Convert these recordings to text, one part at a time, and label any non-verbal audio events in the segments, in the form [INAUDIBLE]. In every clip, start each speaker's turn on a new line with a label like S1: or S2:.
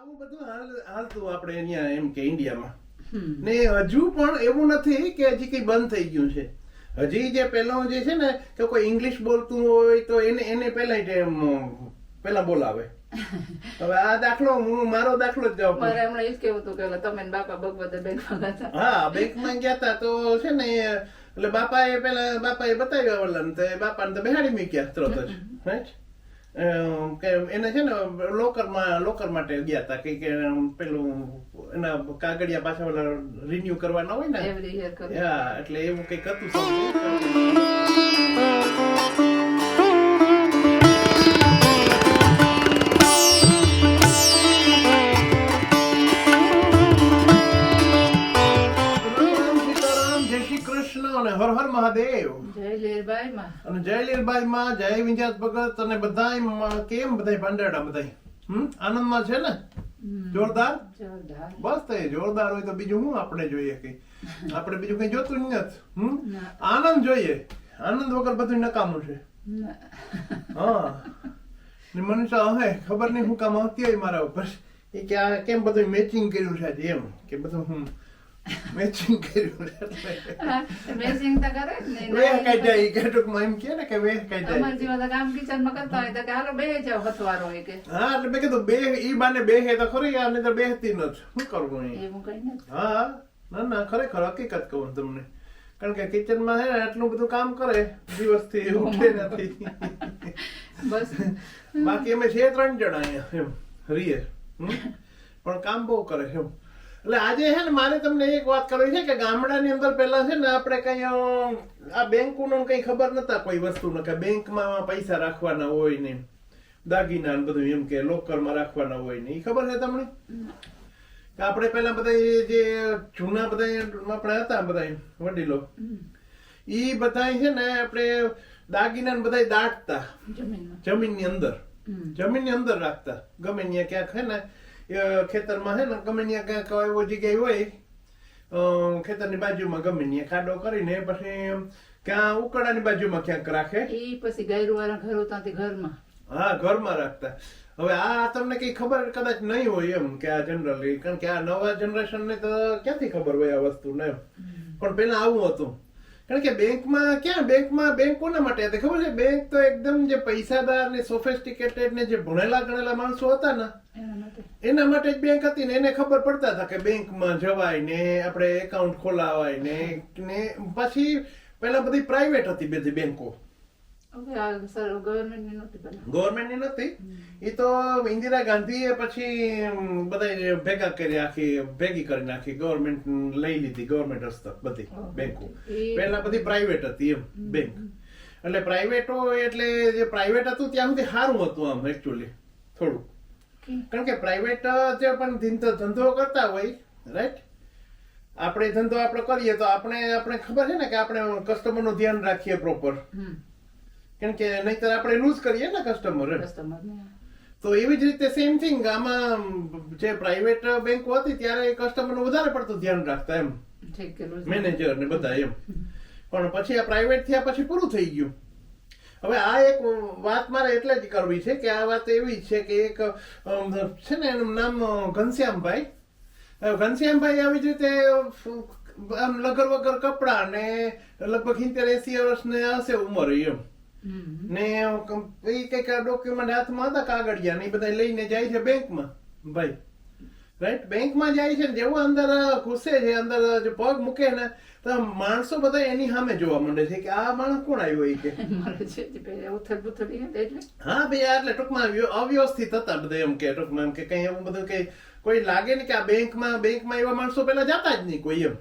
S1: આવું બધું હાલ- હાલતું આપણે અહીંયા એમ કે ઇન્ડિયામાં. ને હજુ પણ એવું નથી કે હજી કઈ બંધ થઈ ગયું છે. હજી જે પેલો જે છે ને કે કોઈ ઇંગ્લિશ બોલતું હોય તો એને એને પેલા એમ પેલા બોલાવે. [LAUGHS] હવે આ દાખલો હું મારો દાખલો જ જવાબ
S2: મારે હમણાં એ જ કેવું હતું કે તમે બાપા ભગવત બેંકમાં ગયા હતા.
S1: હા બેંકમાં ગયા તા તો છે ને એટલે બાપાએ પેલા બાપાએ બતાવ્યા ઓલાને તો બાપાને તો બેહાડી મૂક્યા તરત જ [LAUGHS] right? કે એને છે ને લોકરમાં લોકર માટે ગયા તા કે કે પેલું એના કાગળિયા પાછા ઓલા રિન્યુ કરવાના હોય ને? હા એટલે એવું કંઈક હતું હર હર મહાદેવ.
S2: જય લીરબાઈ માં.
S1: અને જય લીરબાઈ માં જય વિંજાત ભગત અને બધાય કેમ બધાય પાંડેડા બધાય? હમ? આનંદમાં છે ને? જોરદાર? બસ તે જોરદાર હોય તો બીજું હું આપણે જોઈએ કઈ? આપણે બીજું કઈ જોતું જ નથી. હમ? આનંદ જોઈએ. આનંદ વગર બધું નકામું છે. હા. ને મનુષ્ય હવે ખબર નહીં હું કામ આવતી હોય મારા ઉપર. કે આ કેમ બધું મેચિંગ કર્યું છે એમ? કે બધું હું મેચિંગ કર્યું છે એટલે
S2: મેચિંગ તો કરે ને
S1: વેહ કાઢી જાય ઈ કે ટૂંકમાં એમ કે ને કે વેહ કાઢી
S2: અમારા જેવા કામ કિચનમાં કરતા હોય તો કે હાલો બે જાવ હથવારો હોય કે
S1: હા એટલે મેં કીધું બે ઈ બાને બેહે તો ખરી આ નહીં તો બેહતી નથી શું કરવું એ
S2: એવું કઈ નથી
S1: હા ના ના ખરેખર હકીકત કહું તમને કારણ કે કિચનમાં હે ને આટલું બધું કામ કરે દિવસથી ઉઠે નથી
S2: બસ
S1: બાકી અમે છે ત્રણ જણા અહીંયા એમ રીએ? પણ કામ બહુ કરે એમ એટલે આજે છે ને મારે તમને એક વાત કરવી છે કે ગામડાની અંદર પહેલા છે ને આપણે કઈ આ બેંકનું કઈ ખબર નતા કોઈ વસ્તુનો કે બેંકમાં પૈસા રાખવાના હોય ને દાગીના ને બધું એમ કે લોકરમાં રાખવાના હોય ને એ ખબર છે તમને? કે આપણે પહેલા બધા જે જૂના બધા આપણે હતા બધા વડીલો ઈ બધા છે ને આપણે દાગીના ને બધા દાટતા જમીનની અંદર. જમીનની અંદર રાખતા. ગમે ત્યાં ક્યાંક હે ને એ ખેતરમાં છે ને ગમે ત્યાં ક્યાંક એવો જગ્યાએ હોય ખેતરની બાજુમાં ગમે ત્યાં ખાડો કરીને પછી ક્યાં ઉકળાની બાજુમાં ક્યાંક રાખે?
S2: એ પછી ગાયરુવાળા ઘરો ત્યાંથી ઘરમાં.
S1: હા ઘરમાં રાખતા. હવે આ તમને કઈ ખબર કદાચ નહીં હોય એમ કે આ જનરલી કારણ કે આ નવા જનરેશન ને તો ક્યાંથી ખબર હોય આ વસ્તુને એમ. પણ પેલા આવું હતું. કારણ કે બેંકમાં ક્યાં? બેંકમાં બેંક કોના માટે હતી? ખબર છે? બેંક તો એકદમ જે પૈસાદાર ને સોફેસ્ટિકેટેડ ને જે ભણેલા ગણેલા માણસો હતા ને
S2: એના માટે.
S1: જ બેંક હતી ને એને ખબર પડતા હતા કે બેંકમાં જવાય ને આપણે એકાઉન્ટ ખોલાવાય ને ને પછી પેલા બધી પ્રાઇવેટ હતી બધી બેંકો. ગવર્મેન્ટની નથી એ તો ઇન્દિરા ગાંધીએ પછી બધા ભેગા કરી આખી ભેગી કરી નાખી. ગવર્મેન્ટ લઈ લીધી ગવર્મેન્ટ હસ્તક બધી બેંકો પહેલા બધી પ્રાઇવેટ હતી એમ બેંક એટલે પ્રાઇવેટો એટલે જે પ્રાઇવેટ હતું ત્યાં સુધી સારું હતું આમ એકચ્યુઅલી થોડું કારણ કે પ્રાઇવેટ જે પણ ધીંધો- ધંધો કરતા હોય રાઈટ આપણે ધંધો આપણે કરીએ તો આપણે આપણે ખબર છે ને કે આપણે કસ્ટમરનું ધ્યાન રાખીએ પ્રોપર કેમ કે નહીતર આપણે લૂઝ કરીએ ને કસ્ટમર
S2: કસ્ટમર
S1: તો એવી જ રીતે સેમ થિંગ આમાં જે પ્રાઇવેટ બેંકો હતી ત્યારે કસ્ટમરનું વધારે પડતું ધ્યાન રાખતા એમ. મેનેજર ને બધા એમ. [LAUGHS] પણ પછી આ પ્રાઇવેટ થયા પછી પૂરું થઈ ગયું. હવે આ એક વાત મારે એટલે જ કરવી છે કે આ વાત એવી છે કે એક છે ને એનું નામ ઘનશ્યામભાઈ. ઘનશ્યામભાઈ આવી જ રીતે આમ લગર વગર કપડા ને લગભગ સિત્તેર એસી વર્ષને હશે ઉંમર એમ. ને એ કંઈક ડોક્યુમેન્ટ હાથમાં હતા કાગળિયા ને એ બધા લઈને જાય છે બેંકમાં. ભાઈ. રાઈટ બેંકમાં જાય છે જેવું અંદર ઘૂસે છે અંદર જે પગ મૂકે ને તો માણસો બધા એની સામે જોવા માંડે છે કે આ માણસ કોણ આવ્યો એ કે? [LAUGHS] હા ભાઈ એટલે ટૂંકમાં અવ્યવસ્થિત હતા બધા એમ કે ટૂંકમાં એમ કે કઈ એવું બધું કઈ કોઈ લાગે ને કે આ બેંકમાં બેંકમાં એવા માણસો પેલા જતા જ નહીં કોઈ એમ.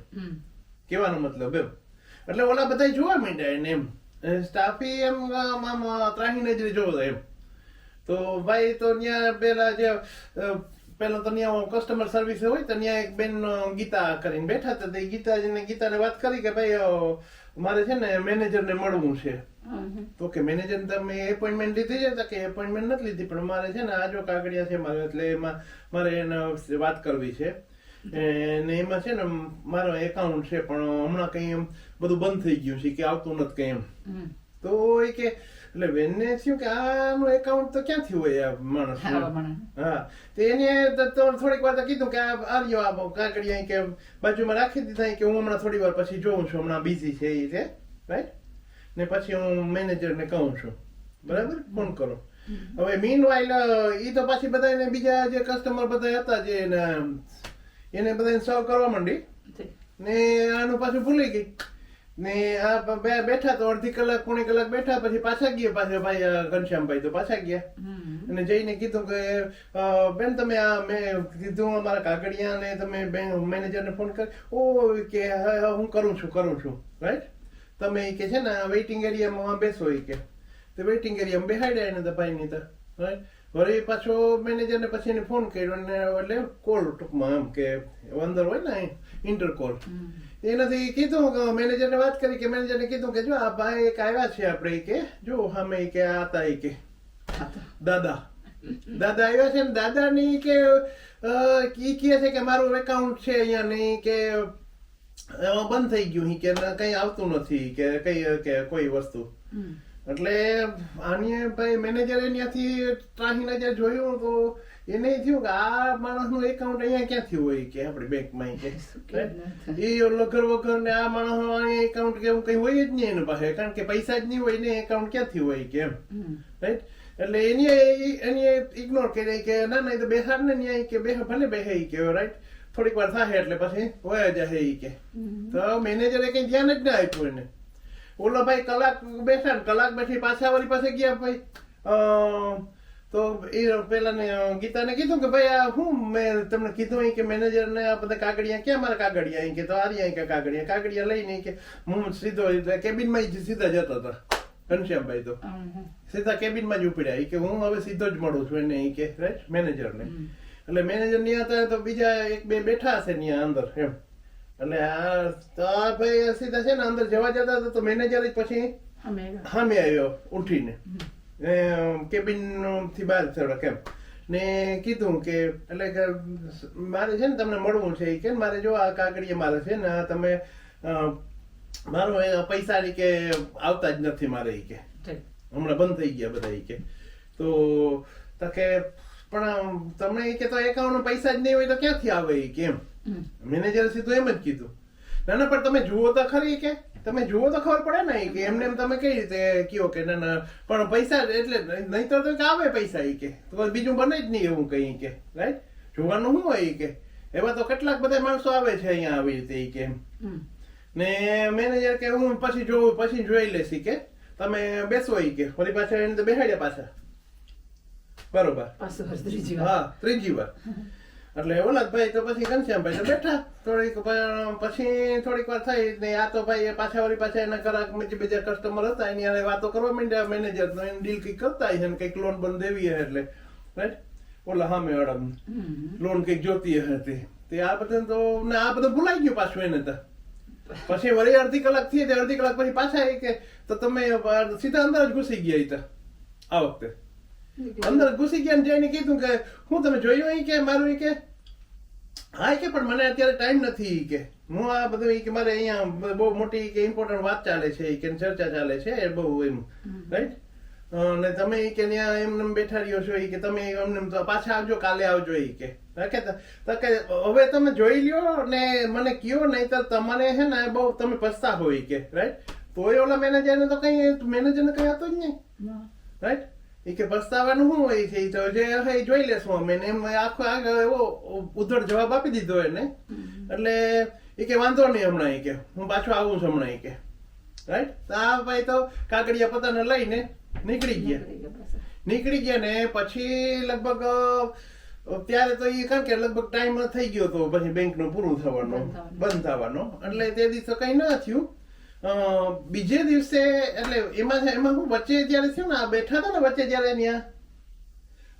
S1: કેવાનો મતલબ એમ. એટલે ઓલા બધા જોવા માંડ્યા એને એમ. સ્ટાફી એમ આમ આમ ત્રાહી નજરે જોતા એમ તો ભાઈ તો ત્યાં પેલા જે પેલા તો ત્યાં કસ્ટમર સર્વિસ હોય તો ત્યાં એક બેન ગીતા કરીને બેઠા હતા તે ગીતાજીને ગીતાને વાત કરી કે ભાઈ મારે છે ને મેનેજરને મળવું છે તો કે મેનેજર તમે એપોઇન્ટમેન્ટ લીધી છે કે એપોઇન્ટમેન્ટ નથી લીધી પણ મારે છે ને આ જો કાગળિયા છે મારે એટલે એમાં મારે એને વાત કરવી છે ને એમાં છે ને મારો એકાઉન્ટ છે પણ હમણાં કંઈ એમ બધું બંધ થઈ ગયું છે કે આવતું નથી કઈ એમ. તો એ કે એટલે બેનને થયું કે આનું એકાઉન્ટ તો ક્યાંથી હોય આ માણસ? હા. તો એને થોડીક વાર તો કીધું કે આ આવ્યો આ કાંકડી અહીં કે બાજુમાં રાખી દીધા કે હું હમણાં થોડી વાર પછી જોઉં છું હમણાં બિઝી છે એ છે રાઈટ ને પછી હું મેનેજરને કહું છું. બરાબર? ફોન કરો. હવે મીન વાઇલ એ તો પાછી બધાને બીજા જે કસ્ટમર બધા હતા જે એના એને બધાને સર્વ કરવા માંડી. ને આનું પાછું ભૂલી ગઈ. ને આ બે- બેઠા તો અડધી કલાક પોણી કલાક બેઠા પછી પાછા ગયા પાછા ભાઈ ઘનશ્યામભાઈ તો પાછા ગયા. અને જઈને કીધું કે બેન તમે આ મેં કીધું અમારા કાગળિયા ને તમે બેન મેનેજરને ફોન કર ઓ કે હા, કરું છું કરું છું રાઈટ તમે કે છે ને વેઇટિંગ એરિયામાં બેસો એ કે. તો વેઇટિંગ એરિયામાં બેહાડ્યા એને તો ભાઈને તો રાઈટ વળી પાછો મેનેજરને પછી એને ફોન કર્યો અને એટલે કોલ ટૂંકમાં એમ કે અંદર હોય ને ઇન્ટર કોલ. એનાથી કીધું મેનેજરને વાત કરી કે મેનેજરને કીધું કે જો આ ભાઈ એક આવ્યા છે આપણે કે જો અમે કે આ હતા એ કે. દાદા. દાદા આવ્યા છે ને દાદાની કે ઈ કહે છે કે મારું એકાઉન્ટ છે અહીંયા નહીં કે બંધ થઈ ગયું કે કઈ આવતું નથી કે કઈ કે કોઈ વસ્તુ. એટલે આની ભાઈ મેનેજરે ત્યાંથી ત્રાહીને જે જોયું તો એને થયું કે આ માણસનું એકાઉન્ટ અહીંયા ક્યાંથી હોય કે આપણી બેંકમાં કે? એ લગર વગર ને આ માણસ એકાઉન્ટ કે એવું કઈ હોય જ નહીં એના પાસે. કારણ કે પૈસા જ નહીં હોય ને એકાઉન્ટ ક્યાંથી હોય કે એમ? રાઈટ એટલે એની એની ઇગ્નોર કરી કે ના ના એ તો બેસાડ ને ન્યાય કે બેહ ભલે બેહે કે રાઈટ થોડીક વાર થાય એટલે પછી હોય જશે ઈ કે. તો મેનેજરે કઈ ધ્યાન જ ના આપ્યું એને. ઓલો ભાઈ કલાક બેઠા ને કલાક બેઠી પાછા વાળી પાસે ગયા ભાઈ. અ, તો એ પેલા ને ગીતાને કીધું કે ભાઈ આ હું મેં તમને કીધું કે મેનેજર ને આ બધા કાગળિયા ક્યાં મારા કાગળિયા? અહીં કે તો આર્યા કે કાગળિયા? કાગળિયા લઈને કે હું સીધો કેબિનમાં સીધા જતો હતો ઘનશ્યામભાઈ તો. સીધા કેબિનમાં જ ઉપડ્યા. કે હું હવે સીધો જ મળું છું એને. ઈ કે રાઈટ મેનેજરને
S2: ને.
S1: એટલે મેનેજરની હતા તો બીજા એક બે બેઠા હશે ત્યાં અંદર એમ. એટલે આ તો આ ભાઈ સીધા છે ને અંદર જવા જતા તો મેનેજર જ પછી. સામે આવ્યો. ઉઠીને.
S2: હમ.
S1: કેબિનથી બહાર થોડોક કેમ? ને કીધું કે એટલે કે મારે છે ને તમને મળવું છે કે મારે જો આ કાગળિયા મારે છે ને તમે મારો પૈસા ની કે આવતા જ નથી મારે કે. હમણાં બંધ થઈ ગયા બધા કે. તો તકે કે પણ તમને કે તો એકાઉન્ટ પૈસા જ નહીં હોય તો ક્યાંથી આવે કે એમ. મેનેજર સીધું એમ જ કીધું. ના ના પણ તમે જુઓ તો ખરી કે. તમે જુઓ તો ખબર પડે ને કે એમને એમ તમે કઈ રીતે કયો કે ના ના. પણ પૈસા એટલે નહીં તો આવે પૈસા એ કે. તો બીજું બને જ નહીં એવું કઈ કે રાઈટ જોવાનું શું હોય કે? એવા તો કેટલાક બધા માણસો આવે છે અહીંયા આવી રીતે કે ને મેનેજર કે હું પછી જોઉં પછી જોઈ લેશ કે. તમે બેસો એ કે. ફરી પાછા એને તો બેહાડ્યા પાછા. બરોબર. હા ત્રીજી વાર. [LAUGHS] એટલે ઓલા ભાઈ તો પછી ઘનશ્યામભાઈ તો બેઠા. થોડીક પછી થોડીક વાર થઈ ને આ તો ભાઈ એ પાછા વળી પાછા એના કરાક બીજા બીજા કસ્ટમર હતા એની હારે વાતો કરવા માંડ્યા મેનેજર તો એની ડીલ કંઈક કરતા છે કંઈક લોન બંધ દેવી એટલે. રાઈટ ઓલા
S2: હમ.
S1: લોન કંઈક જોતી હતી તે. આ બધા તો ને આ બધું ભૂલાઈ ગયું પાછું એને તો. પછી વળી અડધી કલાક થઈ અડધી કલાક પછી પાછા એ કે તો તમે સીધા અંદર જ ઘૂસી ગયા હતા તો આ વખતે. અંદર ઘૂસી ગયા ને જઈને કીધું કે હું તમે જોયું અહીં કે મારું કે? હા કે પણ મને અત્યારે ટાઈમ નથી કે. હું આ બધું કે મારે અહીંયા બહુ મોટી કે ઇમ્પોર્ટન્ટ વાત ચાલે છે કે ચર્ચા ચાલે છે એ બહુ એમ રાઈટ અને તમે કે ત્યાં એમને બેઠા રહ્યો છો કે તમે એમને પાછા આવજો કાલે આવજો એ કે. કે ત- તો હવે તમે જોઈ લ્યો ને મને કયો નહીં તો તમારે હે ને બહુ તમે પસ્તાવો કે રાઈટ તોય ઓલા મેનેજરને તો કઈ મેનેજરને કઈ હતો જ નહીં રાઈટ એ કે પસ્તાવાનું શું હોય? છે તો જે હે ઈ જોઈ લેશું અમે. ને એમ આખો આગળ એવો ઉધડ જવાબ આપી દીધો એને. એટલે એ કે વાંધો નહીં હમણાં એ કે. હું પાછો આવું છું હમણાં એ કે. રાઈટ તો આ ભાઈ તો કાગડિયા પતાને લઈને નીકળી ગયા.
S2: નીકળી ગયા
S1: ને પછી લગભગ અત્યારે ત્યારે તો એ કારણ કે લગભગ ટાઈમ થઈ ગયો તો પછી બેંકનું પૂરું થવાનું.
S2: બંધ થવાનું.
S1: એટલે તે દિવસે કઈ ન થયું. બીજે દિવસે એટલે એમાં એમાં હું વચ્ચે જયારે થયું ને આ બેઠા હતા ને વચ્ચે જયારે ત્યાં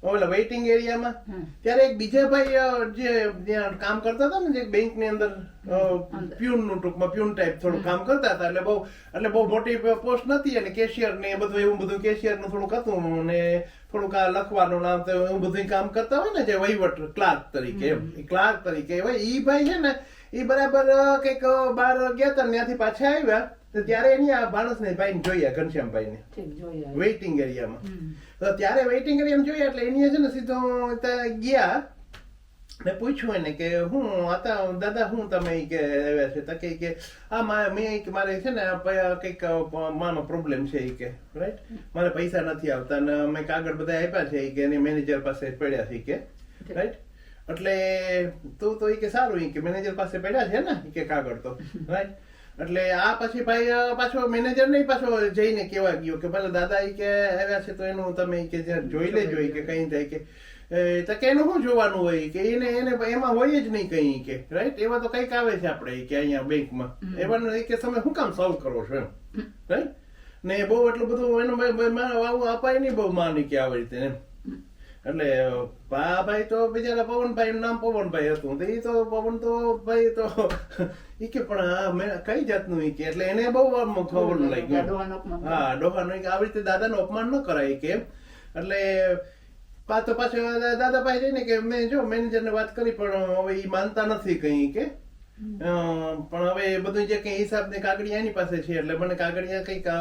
S1: ઓલા વેઇટિંગ એરિયામાં ત્યારે એક બીજા ભાઈ જે ત્યાં કામ કરતા હતા ને જે બેંકની અંદર. પ્યુનનું ટૂંકમાં પ્યુન ટાઈપ થોડું કામ કરતા હતા એટલે બહુ એટલે બહુ મોટી પોસ્ટ નથી અને કેશિયર ને એ બધું એવું બધું કેશિયરનું થોડુંક હતું ને થોડુંક આ લખવાનું નામ તો એવું બધું કામ કરતા હોય ને જે વહીવટ ક્લાર્ક તરીકે એમ ક્લાર્ક તરીકે હોય ઈ ભાઈ છે ને ઈ બરાબર કંઈક અ, ગયા હતા ત્યાંથી પાછા આવ્યા તો ત્યારે એની આ માણસને ભાઈને જોયા ઘનશ્યામભાઈને. વેઇટિંગ એરિયામાં તો ત્યારે વેઇટિંગ એરિયામાં જોયા એટલે એની છે ને સીધો ત્યાં ગયા. ને પૂછ્યું એને કે હું હતા દાદા હું તમે કે આવ્યા છે? તો કે કે આ મા- કે મારે છે ને કંઈક માનો પ્રોબ્લેમ છે કે. રાઈટ મારે પૈસા નથી આવતા ને મેં કાગળ બધા આપ્યા છે કે એની મેનેજર પાસે પડ્યા છે કે. રાઈટ એટલે તું તો એ કે સારું કે મેનેજર પાસે પડ્યા છે ને કે કાગળ તો રાઈટ એટલે આ પછી ભાઈ પાછો મેનેજર નહીં પાછો જઈને કેવા ગયો કે ભલે દાદા એ કે આવ્યા છે તો એનું તમે કે જોઈ લેજો કે કઈ થાય કે. તો કે એનું શું જોવાનું હોય? કે એને એને એમાં હોય જ નહીં કઈ કે. રાઈટ એવા તો કંઈક આવે છે આપણે કે અહીંયા બેંકમાં. એવાનું કે તમે શું કામ સોલ્વ કરો છો એમ? રાઈટ ને બહુ એટલું બધું એનું આવું અપાય નહીં બહુ માની કે આવી રીતે એમ. એટલે પા ભાઈ તો બિચારા પવનભાઈ નામ પવનભાઈ હતું. તો એ તો પવન તો ભાઈ તો ઈ કે પણ આ મેં કઈ જાતનું ઈ કે? એટલે એને બહુ ખબર
S2: લાગી.
S1: હા ડોહાનું આવી રીતે દાદાનું અપમાન ન કરાય કે. એટલે પાછો પાછો દાદાભાઈ જઈને કે મેં જો મેનેજરને વાત કરી પણ હવે એ માનતા નથી કઈ કે. પણ હવે એ બધું જે કઈ હિસાબ ને કાગળિયા એની પાસે છે એટલે મને કાગળિયા કંઈક અ,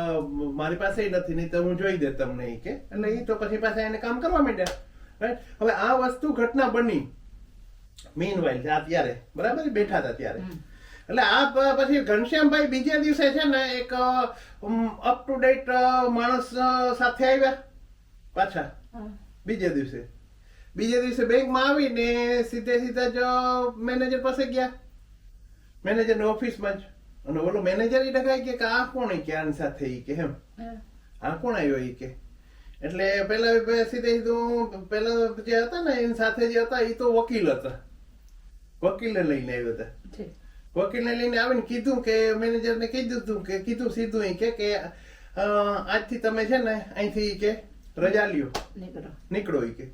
S1: મારી પાસે નથી નહીં તો હું જોઈ દે તમને એ કે. એટલે ઈ તો પછી પાછા એને કામ કરવા માંડ્યા. હવે આ વસ્તુ ઘટના બની. મીન વાઇલ અત્યારે બરાબર? બેઠા હતા ત્યારે. એટલે આ પછી ઘનશ્યામભાઈ બીજા દિવસે છે ને એક અપ ટુ ડેટ માણસ સાથે આવ્યા પાછા. બીજા દિવસે. બીજે દિવસે બેંકમાં આવીને સીધે સીધા જ મેનેજર પાસે ગયા. મેનેજરની ઓફિસમાં જ. અને ઓલો મેનેજર એ ડગાઈ ગયા કે આ કોણ કે આની સાથે એ કે એમ. આ કોણ આવ્યો એ કે? એટલે પેલા સીધે સીધું પેલા જે હતા ને એની સાથે જે હતા એ તો વકીલ હતા. વકીલને લઈને આવ્યા હતા. વકીલને લઈને આવીને કીધું કે મેનેજરને કીધું તું કે કીધું સીધું એ કે કે આજથી તમે છે ને અહીંથી કે રજા લ્યો.
S2: નીકળો.
S1: એ કે.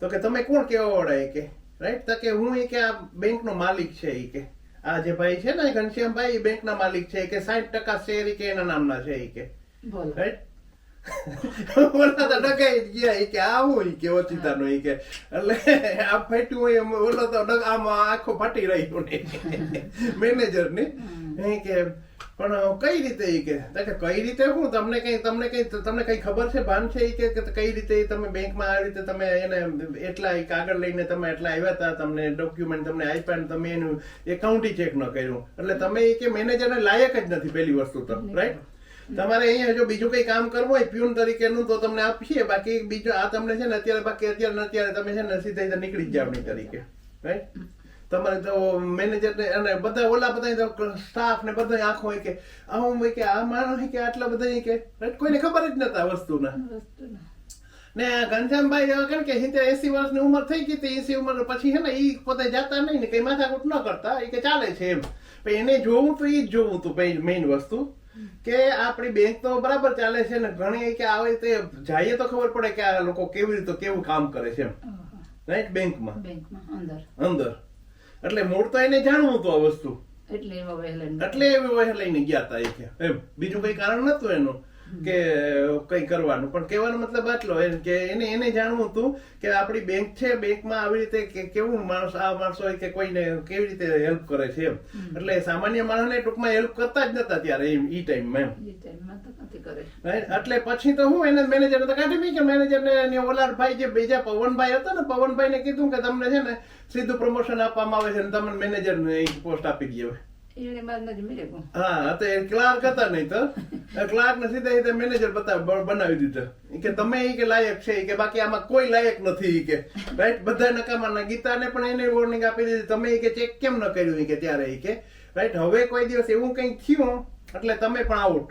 S1: તો કે તમે કોણ કેવા વાળા એ કે? રાઈટ તો કે હું ઈ કે આ બેંકનો માલિક છે ઈ કે. આ જે ભાઈ છે ને ઘનશ્યામભાઈ એ બેંકના માલિક છે કે સાઠ ટકા શેર કે એના નામના છે એ કે. રાઈટ ઓલા તો ડગાઈ ગયા ઈ કે આ હું કે ઓચિતાનો ઈ કે એટલે આ ફાટ્યું હોય એમ ઓલો તો ડગ- આખો ફાટી રહ્યો ને. મેનેજર ને. ઈ કે પણ કઈ રીતે એ કે? કઈ રીતે હું? તમને કઈ તમને કઈ તમને કઈ ખબર છે ભાન છે એ કે કઈ રીતે તમે બેંકમાં આવી રીતે તમે એને એટલા કાગળ લઈને તમે એટલા આવ્યા હતા તમને ડોક્યુમેન્ટ તમને આપ્યા ને તમે એનું એકાઉન્ટ ચેક ન કર્યું. એટલે તમે એ કે મેનેજરને લાયક જ નથી પેલી વસ્તુ તો રાઈટ તમારે અહીંયા જો બીજું કઈ કામ કરવું હોય પ્યુન તરીકેનું તો તમને આપીએ. બાકી બીજું આ તમને છે ને અત્યારે બાકી અત્યારે અત્યારે તમે છે ને સીધા નીકળી જ જાવણી તરીકે. રાઈટ તમારે તો મેનેજર ને અને બધા ઓલા બધા સ્ટાફ ને બધા આંખો હોય કે આ હું કે આ માણસ કે આટલા બધા કે? કોઈને ખબર જ નતા વસ્તુના.
S2: ને
S1: ઘનશ્યામભાઈ હવે કારણ કે સિત્તેર એસી વર્ષની ઉંમર થઈ ગઈ હતી એસી ઉંમર પછી છે ને એ પોતે જાતા નહીં ને કઈ માથાકૂટ ન કરતા એ કે ચાલે છે એમ. એને જોવું તો એ જ જોવું હતું મેઇન વસ્તુ. કે આપણી બેંક તો બરાબર ચાલે છે ને ઘણી કે આવે તે જઈએ તો ખબર પડે કે આ લોકો કેવી રીતે કેવું કામ કરે છે. રાઈટ બેંકમાં
S2: બેંકમાં અંદર.
S1: અંદર. એટલે મૂળ તો એને જાણવું હતું આ વસ્તુ.
S2: એટલે
S1: એટલે એવી વહે લઈને ગયા હતા એ એમ. બીજું કઈ કારણ નતું એનું. કે કઈ કરવાનું. પણ કહેવાનો મતલબ આટલો એમ કે એને એને જાણવું હતું કે આપણી બેંક છે બેંકમાં આવી રીતે કે કેવું માણસ આ માણસ હોય કે કોઈને કેવી રીતે હેલ્પ કરે છે એમ. એટલે સામાન્ય માણસને ટૂંકમાં હેલ્પ કરતા જ નતા ત્યારે એમ ઈ ટાઈમમાં એમ? એટલે પછી તો હું એને મેનેજર તો કાઢી મૂકી મેનેજર ને ઓલા ભાઈ જે બીજા પવનભાઈ હતા ને પવનભાઈ ને કીધું કે તમને છે ને સીધું પ્રમોશન આપવામાં આવે છે ને તમને મેનેજર ને પોસ્ટ આપી દઈએ હવે.
S2: એને બાદ નથી મળે કોણ?
S1: હા તો એ ક્લાર્ક હતા નહીં તો. [LAUGHS] ક્લાર્ક ને સીધા સીધા મેનેજર બતાવ બનાવી દીધા. કે તમે ઈ કે લાયક છે કે બાકી આમાં કોઈ લાયક નથી કે. રાઈટ બધા નકામાના ગીતાને પણ એને વોર્નિંગ આપી દીધી. તમે ઈ કે ચેક કેમ ન કર્યું કે ત્યારે કે. રાઈટ હવે કોઈ દિવસ એવું કઈ થયું એટલે તમે પણ આઉટ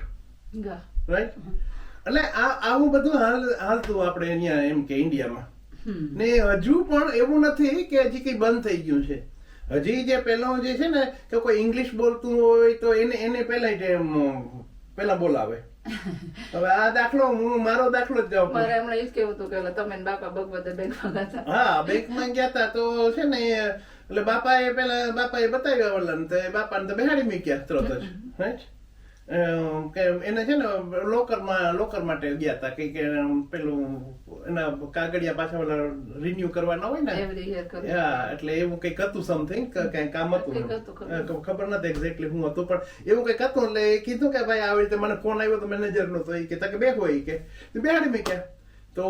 S1: રાઈટ એટલે આ આવું બધું હાલ હાલતું આપણે અહીંયા એમ કે ઇન્ડિયામાં. ને હજુ પણ એવું નથી કે હજી કઈ બંધ થઈ ગયું છે. હજી જે પેલો જે છે ને કે કોઈ ઇંગ્લિશ બોલતું હોય તો એને એને પેલા જ એમ પેલા બોલાવે. હવે આ દાખલો હું મારો દાખલો જ જવાબ
S2: મારે હમણાં એ જ કેવું હતું કે તમે બાપા ભગવત બેંકમાં ગયા હતા.
S1: હા બેંકમાં ગયા તા તો છે ને એટલે બાપાએ પેલા બાપાએ બતાવ્યા વલણ તો બાપાને તો બેહાડી મૂક્યા તરત જ right? કે એને છે ને લોકરમાં લોકર માટે ગયા હતા કઈ કે પેલું એના કાગળિયા પાછા ઓલા રિન્યુ કરવાના હોય ને. હા એટલે એવું કંઈક હતું સમથિંગ કઈ કામ હતું
S2: ખબર.
S1: નથી એક્ઝેક્ટલી હું હતું પણ એવું કંઈક હતું એટલે એ કીધું કે ભાઈ આવી રીતે મને ફોન આવ્યો તો મેનેજર નો તો એ કે કે બે હોય કે. બેહાડી મેં ક્યાં તો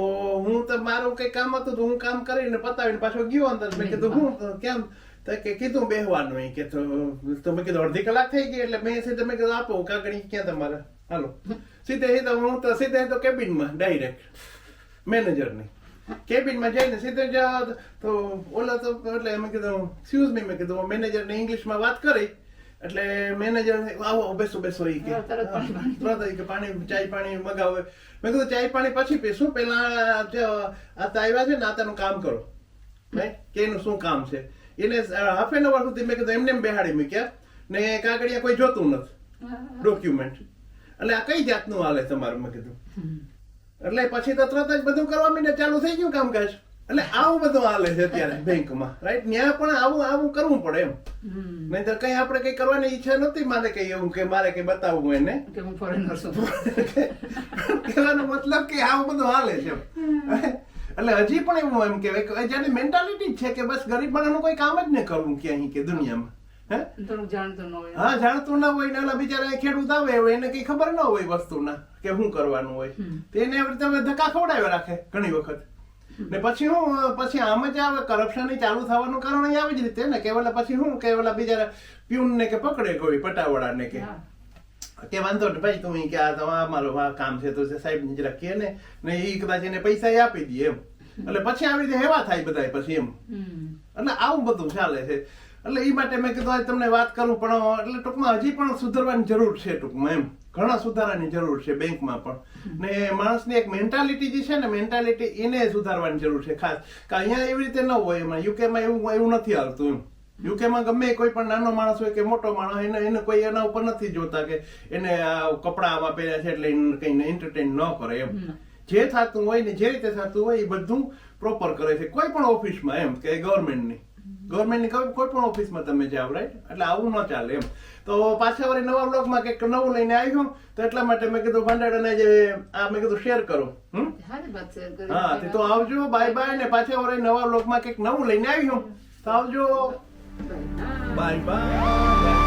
S1: હું તો મારું કઈ કામ હતું તો હું કામ કરીને પતાવીને પાછો ગયો અંદર. મેં કીધું હું. કેમ તો કે કીધું બેહવાનું કે તો તો કીધું અડધી કલાક થઈ ગઈ એટલે મેં સીધે મેં કીધું આપો કાગળી ક્યાં તમારે? હાલો. સીધે સીધા હું તો સીધે તો કેબિનમાં ડાયરેક્ટ મેનેજરની કેબિનમાં જઈને સીધે જાઓ તો ઓલા તો એટલે મેં કીધું એક્સક્યુઝ મી મેં કીધું મેનેજરને ઇંગ્લિશમાં વાત કરી એટલે મેનેજર આવો બેસો બેસો એ કે.
S2: તરત
S1: કે પાણી ચાય પાણી મગાવે. મેં કીધું ચાય પાણી પછી પીશું. પેલા આ તો આવ્યા છે ને આ તેનું કામ કરો. કે એનું શું કામ છે? એને હાફ એન અવર સુધી મેં કીધું એમને એમ બેહાડી મૂક્યા. ને કાગળિયા કોઈ જોતું નથી. ડોક્યુમેન્ટ એટલે આ કઈ જાતનું હાલે તમારું મેં કીધું. એટલે પછી તો તરત જ બધું કરવા માંડે ચાલુ થઈ ગયું કામકાજ. એટલે આવું બધું હાલે છે અત્યારે બેંકમાં રાઈટ ત્યાં પણ આવું આવું કરવું પડે એમ.
S2: હમ.
S1: કઈ આપણે કઈ કરવાની ઈચ્છા નથી મારે કઈ એવું કે મારે કઈ બતાવવું એને.
S2: કે હું ફોરેનર છું. [LAUGHS]
S1: કહેવાનો મતલબ કે આવું બધું હાલે છે એમ. એટલે હજી પણ એવું એમ કહેવાય કે જેની મેન્ટાલિટી છે કે બસ ગરીબ માણસનું કોઈ કામ જ ન કરવું ક્યાંય કે દુનિયામાં હા?
S2: જાણતું ના હોય
S1: એટલે બિચારા ખેડૂત આવે એને કઈ ખબર ના હોય વસ્તુના કે શું કરવાનું હોય.
S2: તેને
S1: તો એને રીતે ધક્કા ખવડાવ્યા રાખે ઘણી વખત. ને પછી હું પછી આમ જ આવે કરપ્શન ચાલુ થવાનું કારણ અહીં આવી જ રીતે ને કે ઓલા પછી હું કે ઓલા બિચારા પ્યુન ને કે પકડે કોઈ પટાવાળા ને કે. કે વાંધો નહીં ભાઈ તું કે આ તમારો આ મારું આ કામ છે તો સાહેબ ને જરા કે ને ને ઈ કદાચ એને પૈસા આપી દઈએ એમ. એટલે પછી આવી રીતે હેવા થાય બધા પછી એમ. એટલે આવું બધું ચાલે છે. એટલે એ માટે મેં કીધું આજે તમને વાત કરું પણ એટલે ટૂંકમાં હજી પણ સુધારવાની જરૂર છે ટૂંકમાં એમ. ઘણા સુધારાની જરૂર છે બેંકમાં પણ. ને માણસની એક મેન્ટાલિટી જે છે ને મેન્ટાલિટી એને સુધારવાની જરૂર છે ખાસ. કે અહીંયા એવી રીતે ન હોય એમાં. યુકેમાં એવું એવું નથી આવતું એમ. યુકેમાં ગમે કોઈ પણ નાનો માણસ હોય કે મોટો માણસ એને એને કોઈ એના ઉપર નથી જોતા કે એને આ કપડા આવા પહેર્યા છે એટલે એને કઈ એન્ટરટેન ન કરે એમ. જે થતું હોય ને જે રીતે થતું હોય એ બધું પ્રોપર કરે છે. કોઈ પણ ઓફિસમાં એમ કે ગવર્મેન્ટની ગવર્મેન્ટની કોઈ પણ ઓફિસમાં તમે જાઓ રાઈટ એટલે આવું ન ચાલે એમ. તો પાછા વળી નવા બ્લોગમાં કંઈક નવું લઈને આવ્યું તો એટલા માટે મેં કીધું ભંડારાને જે આ મેં કીધું
S2: શેર કરો
S1: હા તે તો આવજો બાય બાય ને પાછા વળી નવા બ્લોગમાં કંઈક નવું લઈને આવ્યું. તો આવજો.
S2: Bye.
S1: Bye bye